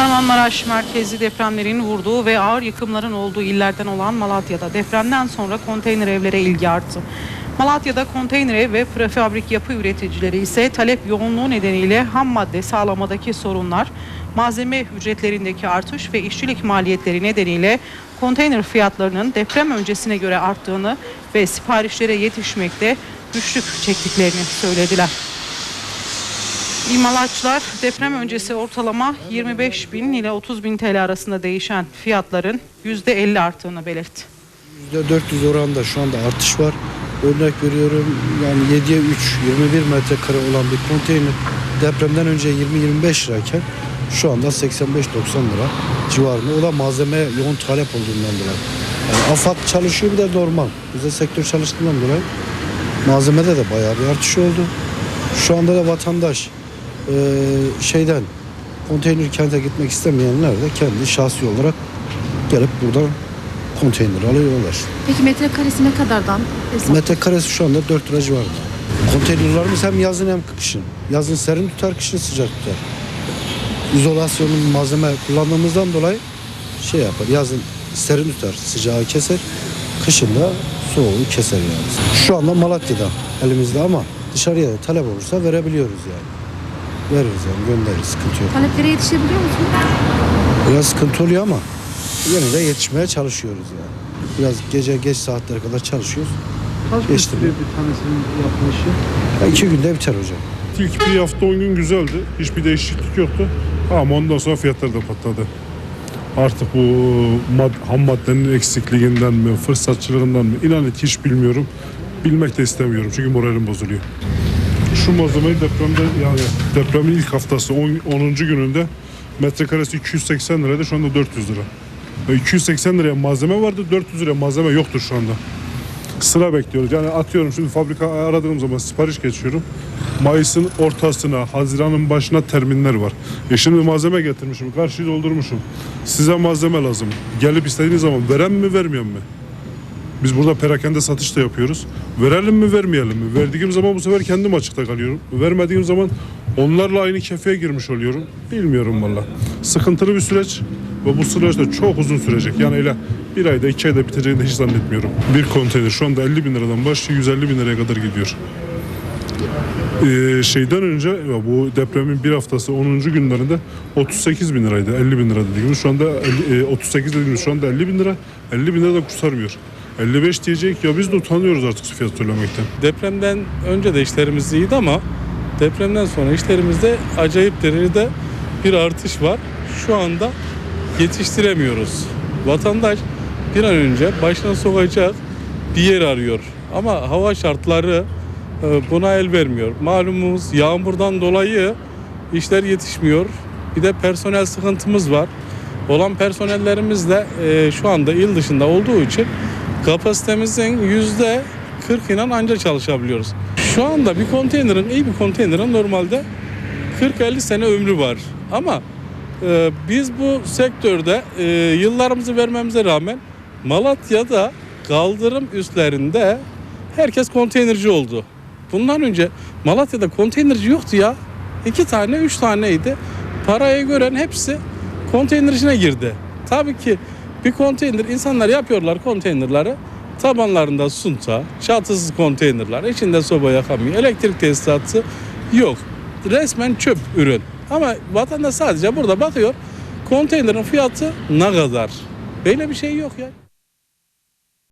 Kahramanmaraş merkezi depremlerin vurduğu ve ağır yıkımların olduğu illerden olan Malatya'da depremden sonra konteyner evlere ilgi arttı. Malatya'da konteyner ev ve prefabrik yapı üreticileri ise talep yoğunluğu nedeniyle ham madde sağlamadaki sorunlar, malzeme ücretlerindeki artış ve işçilik maliyetleri nedeniyle konteyner fiyatlarının deprem öncesine göre arttığını ve siparişlere yetişmekte güçlük çektiklerini söylediler. İmalatçılar deprem öncesi ortalama 25 bin ile 30 bin TL arasında değişen fiyatların %50 arttığını belirtti. %400 oranında şu anda artış var. Örnek veriyorum yani 7'ye 3, 21 metrekare olan bir konteyner depremden önce 20-25 lirayken şu anda 85-90 lira civarında. O da malzeme yoğun talep olduğundan dolayı. Yani AFAD çalışıyor bir de normal. Bize sektör çalıştığından dolayı malzemede de bayağı bir artış oldu. Şu anda da vatandaş eee, şeyden konteyner kente gitmek istemeyenler de kendi şahsi olarak gelip buradan konteyner alıyorlar. Peki metrekaresi ne kadardan hesap? Metrekaresi şu anda 4 lira civarında. Konteynerlarımız hem yazın hem kışın. Yazın serin tutar, kışın sıcak tutar. İzolasyonun malzeme kullandığımızdan dolayı şey yapar. Yazın serin tutar, sıcağı keser. Kışın da soğuğu keser yani. Şu anda Malatya'da elimizde ama dışarıya da talep olursa verebiliyoruz yani. Veririz yani göndeririz sıkıntı yok. Taleplere yetişebiliyor musunuz? Biraz sıkıntı oluyor ama yine de yetişmeye çalışıyoruz yani. Biraz gece geç saatlere kadar çalışıyoruz. Kaç gün Geçti sürüyor bir tanesinin yapılışı? Ya iki günde biter hocam. İlk bir hafta 10 gün güzeldi. Hiçbir değişiklik yoktu. Ama ondan sonra fiyatlar da patladı. Artık bu mad ham maddenin eksikliğinden mi, fırsatçılığından mı inan et hiç bilmiyorum. Bilmek de istemiyorum çünkü moralim bozuluyor. Şu malzemeyi depremde yani depremin ilk haftası 10. 10. gününde metrekaresi 280 liraydı şu anda 400 lira. Ve 280 liraya malzeme vardı 400 liraya malzeme yoktur şu anda sıra bekliyoruz. Yani atıyorum şimdi fabrika aradığım zaman sipariş geçiyorum. Mayıs'ın ortasına, Haziran'ın başına terminler var. E şimdi malzeme getirmişim, karşıyı doldurmuşum. Size malzeme lazım. Gelip istediğiniz zaman veren mi, vermeyen mi? Biz burada perakende satış da yapıyoruz. Verelim mi, vermeyelim mi? Verdiğim zaman bu sefer kendim açıkta kalıyorum. Vermediğim zaman onlarla aynı kefeye girmiş oluyorum. Bilmiyorum valla. Sıkıntılı bir süreç ve bu süreç de çok uzun sürecek. Yani öyle bir ayda, iki ayda biteceğini hiç zannetmiyorum. Bir konteyner şu anda 50 bin liradan başlıyor, 150 bin liraya kadar gidiyor. Ee, şeyden önce ya bu depremin bir haftası 10. günlerinde 38 bin liraydı 50 bin lira dediğimiz şu anda 50, e, 38 dediğimiz şu anda 50 bin lira 50 bin lira da kurtarmıyor 55 diyecek ya biz de utanıyoruz artık fiyat söylemekten. Depremden önce de işlerimiz iyiydi ama depremden sonra işlerimizde acayip derecede bir artış var. Şu anda yetiştiremiyoruz. Vatandaş bir an önce başına sokacak bir yer arıyor. Ama hava şartları e, buna el vermiyor. Malumumuz yağmurdan dolayı işler yetişmiyor. Bir de personel sıkıntımız var. Olan personellerimiz de e, şu anda il dışında olduğu için kapasitemizin yüzde 40 inan anca çalışabiliyoruz. Şu anda bir konteynerin, iyi bir konteynerin normalde 40-50 sene ömrü var. Ama e, biz bu sektörde e, yıllarımızı vermemize rağmen Malatya'da kaldırım üstlerinde herkes konteynerci oldu. Bundan önce Malatya'da konteynerci yoktu ya. İki tane, üç taneydi. Parayı gören hepsi konteynercine girdi. Tabii ki bir konteyner, insanlar yapıyorlar konteynerları. Tabanlarında sunta, çatısız konteynerler, içinde soba yakamıyor, elektrik tesisatı yok. Resmen çöp ürün. Ama vatandaş sadece burada bakıyor, konteynerin fiyatı ne kadar? Böyle bir şey yok ya.